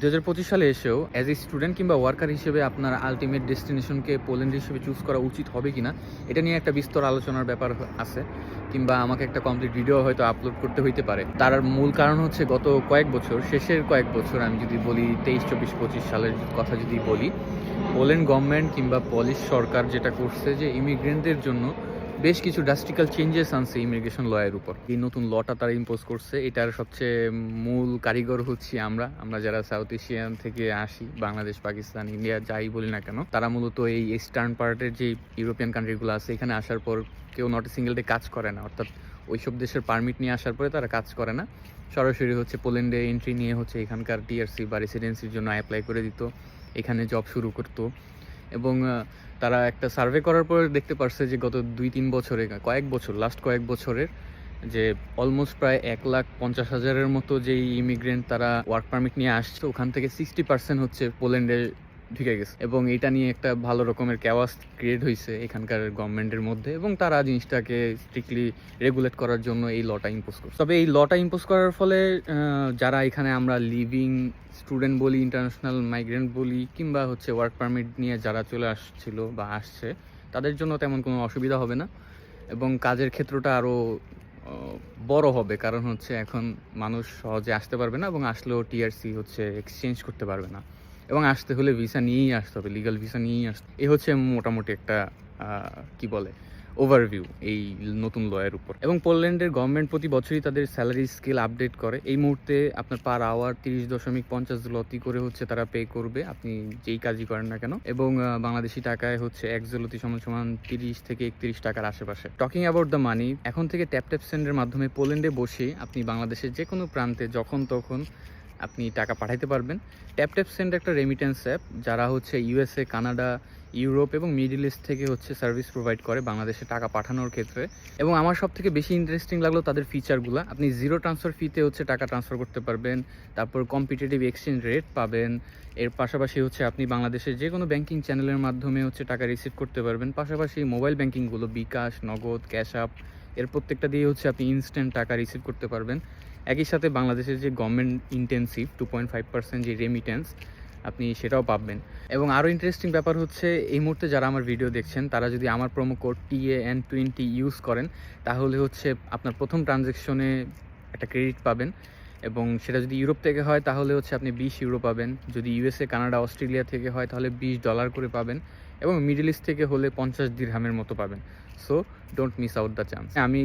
দু হাজার পঁচিশ সালে এসেও অ্যাজ এ স্টুডেন্ট কিংবা ওয়ার্কার হিসেবে আপনার আলটিমেট ডেস্টিনেশনকে পোল্যান্ড হিসেবে চুজ করা উচিত হবে কিনা, এটা নিয়ে একটা বিস্তর আলোচনার ব্যাপার আছে, কিংবা আমাকে একটা কমপ্লিট ভিডিও হয়তো আপলোড করতে হইতে পারে। তার মূল কারণ হচ্ছে গত কয়েক বছর, শেষের কয়েক বছর আমি যদি বলি তেইশ, চব্বিশ, পঁচিশ সালের কথা যদি বলি পোল্যান্ড গভর্নমেন্ট কিংবা পলিশ সরকার যেটা করছে যে ইমিগ্রেন্টদের জন্য বেশ কিছু ড্রাস্টিক্যাল চেঞ্জেস আনছে ইমিগ্রেশন লয়ের উপর। এই নতুন লটা তারা ইম্পোজ করছে, এটার সবচেয়ে মূল কারিগর হচ্ছি আমরা। আমরা যারা সাউথ এশিয়ান থেকে আসি বাংলাদেশ পাকিস্তান ইন্ডিয়া যাই বলি না কেন, তারা মূলত এই ইস্টার্ন পার্টের যে ইউরোপিয়ান কান্ট্রিগুলো আছে, এখানে আসার পর কেউ নট সিঙ্গেল ডে কাজ করে না। অর্থাৎ ওইসব দেশের পারমিট নিয়ে আসার পরে তারা কাজ করে না। সরাসরি হচ্ছে পোল্যান্ডে এন্ট্রি নিয়ে হচ্ছে এখানকার টিআরসি বা রেসিডেন্সির জন্য অ্যাপ্লাই করে দিত। এখানে জব শুরু করতো। এবং তারা একটা সার্ভে করার পর দেখতে পারছে যে গত দুই তিন বছরে, কয়েক বছর লাস্ট কয়েক বছরের, যে অলমোস্ট প্রায় এক লাখ পঞ্চাশ হাজারের মতো যেই ইমিগ্রেন্ট তারা ওয়ার্ক পারমিট নিয়ে আসছে, ওখান থেকে সিক্সটি পার্সেন্ট হচ্ছে পোল্যান্ডে ঢুকে গেছে। এবং এটা নিয়ে একটা ভালো রকমের ক্যাওয়াস ক্রিয়েট হয়েছে এখানকার গভর্নমেন্টের মধ্যে এবং তারা জিনিসটাকে স্ট্রিক্টলি রেগুলেট করার জন্য এই লটা ইম্পোজ করছে। তবে এই লটা ইম্পোজ করার ফলে যারা এখানে আমরা লিভিং স্টুডেন্ট বলি ইন্টারন্যাশনাল মাইগ্রেন্ট বলি, কিংবা হচ্ছে ওয়ার্ক পারমিট নিয়ে যারা চলে আসছিল বা আসছে, তাদের জন্য তেমন কোনো অসুবিধা হবে না। এবং কাজের ক্ষেত্রটা আরও বড় হবে, কারণ হচ্ছে এখন মানুষ সহজে আসতে পারবে না এবং আসলেও টিআরসি হচ্ছে এক্সচেঞ্জ করতে পারবে না। এবং আসতে হলে ভিসা নিয়েই আসতে হবে লিগাল ভিসা নিয়েই আসতে। এই হচ্ছে মোটামুটি একটা কি বলে ওভারভিউ এই নতুন লয়ের উপর। এবং পোল্যান্ডের গভর্নমেন্ট প্রতি বছরই তাদের স্যালারি স্কেল আপডেট করে। এই মুহূর্তে আপনার পার আওয়ার তিরিশ দশমিক পঞ্চাশ জলতি করে হচ্ছে তারা পে করবে, আপনি যেই কাজই করেন না কেন। এবং বাংলাদেশি টাকায় হচ্ছে এক জলতি সমান সমান তিরিশ থেকে একত্রিশ টাকার আশেপাশে। টকিং অ্যাবাউট দ্য মানি এখন থেকে ট্যাপ ট্যাপ সেন্ডের মাধ্যমে পোল্যান্ডে বসে আপনি বাংলাদেশের যে কোনো প্রান্তে যখন তখন আপনি টাকা পাঠাইতে পারবেন। ট্যাপ ট্যাপ সেন্ড একটা রেমিটেন্স অ্যাপ যারা হচ্ছে ইউএসএ কানাডা ইউরোপ এবং মিডল ইস্ট থেকে হচ্ছে সার্ভিস প্রোভাইড করে বাংলাদেশে টাকা পাঠানোর ক্ষেত্রে। এবং আমার সব থেকে বেশি ইন্টারেস্টিং লাগল তাদের ফিচারগুলো আপনি জিরো ট্রান্সফার ফিতে হচ্ছে টাকা ট্রান্সফার করতে পারবেন, তারপর কম্পিটিটিভ এক্সচেঞ্জ রেট পাবেন। এর পাশাপাশি হচ্ছে আপনি বাংলাদেশের যে কোনো ব্যাংকিং চ্যানেলের মাধ্যমে হচ্ছে টাকা রিসিভ করতে পারবেন। পাশাপাশি মোবাইল ব্যাংকিংগুলো বিকাশ, নগদ ক্যাশ আপ এর প্রত্যেকটা দিয়ে হচ্ছে আপনি ইনস্ট্যান্ট টাকা রিসিভ করতে পারবেন। একই সাথে বাংলাদেশের যে government intensive two point five percent যে রেমিটেন্স আপনি সেটাও পাবেন। এবং আরও ইন্টারেস্টিং ব্যাপার হচ্ছে, এই মুহূর্তে যারা আমার ভিডিও দেখছেন, তারা যদি আমার promo code TA N twenty use করেন, তাহলে হচ্ছে আপনার প্রথম ট্রানজ্যাকশনে একটা ক্রেডিট পাবেন। এবং সেটা যদি ইউরোপ থেকে হয়, তাহলে হচ্ছে আপনি বিশ ইউরো পাবেন। যদি ইউএসএ কানাডা অস্ট্রেলিয়া থেকে হয়, তাহলে বিশ ডলার করে পাবেন। এবং মিডল ইস্ট থেকে হলে পঞ্চাশ দিরহামের মতো পাবেন। So don't miss out the chance আমি